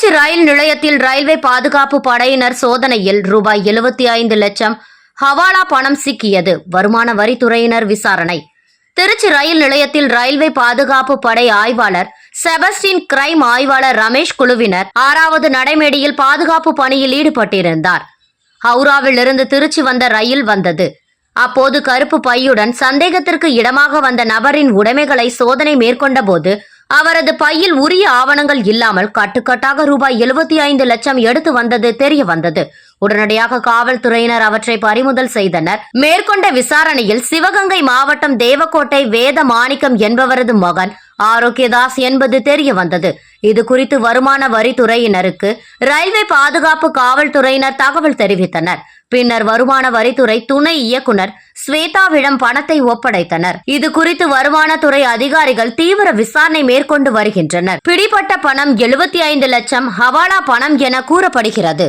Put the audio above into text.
திருச்சி ரயில் நிலையத்தில் ரயில்வே பாதுகாப்பு படையினர் சோதனையில் ரூபாய் எழுபத்தி ஐந்து லட்சம் ஹவாலா பணம் சிக்கியது. வருமான வரித்துறையினர் விசாரணை. திருச்சி ரயில் நிலையத்தில் ரயில்வே பாதுகாப்பு படை ஆய்வாளர் செபஸ்டின் கிரைம் ஆய்வாளர் ரமேஷ் குழுவினர் ஆறாவது நடைமேடையில் பாதுகாப்பு பணியில் ஈடுபட்டிருந்தார். ஹவுராவிலிருந்து திருச்சி வந்த ரயில் வந்தது. அப்போது கருப்பு பையுடன் சந்தேகத்திற்கு இடமாக வந்த நபரின் உடைமைகளை சோதனை மேற்கொண்டபோது அவரது பையில் உரிய ஆவணங்கள் இல்லாமல் கட்டுக்கட்டாக ரூபாய் எழுபத்தி ஐந்து லட்சம் எடுத்து வந்தது தெரிய வந்தது. உடனடியாக காவல்துறையினர் அவற்றை பறிமுதல் செய்தனர். மேற்கொண்ட விசாரணையில் சிவகங்கை மாவட்டம் தேவக்கோட்டை வேத மாணிக்கம் என்பவரது மகன் ஆரோக்கியதாஸ் என்பது தெரிய வந்தது. இது குறித்து வருமான வரித்துறையினருக்கு ரயில்வே பாதுகாப்பு காவல்துறையினர் தகவல் தெரிவித்தனர். பின்னர் வருமான வரித்துறை துணை இயக்குனர் ஸ்வேதாவிடம் பணத்தை ஒப்படைத்தனர். இது குறித்து வருமானத்துறை அதிகாரிகள் தீவிர விசாரணை மேற்கொண்டு வருகின்றனர். பிடிபட்ட பணம் எழுபத்தி ஐந்து லட்சம் ஹவாலா பணம் என கூறப்படுகிறது.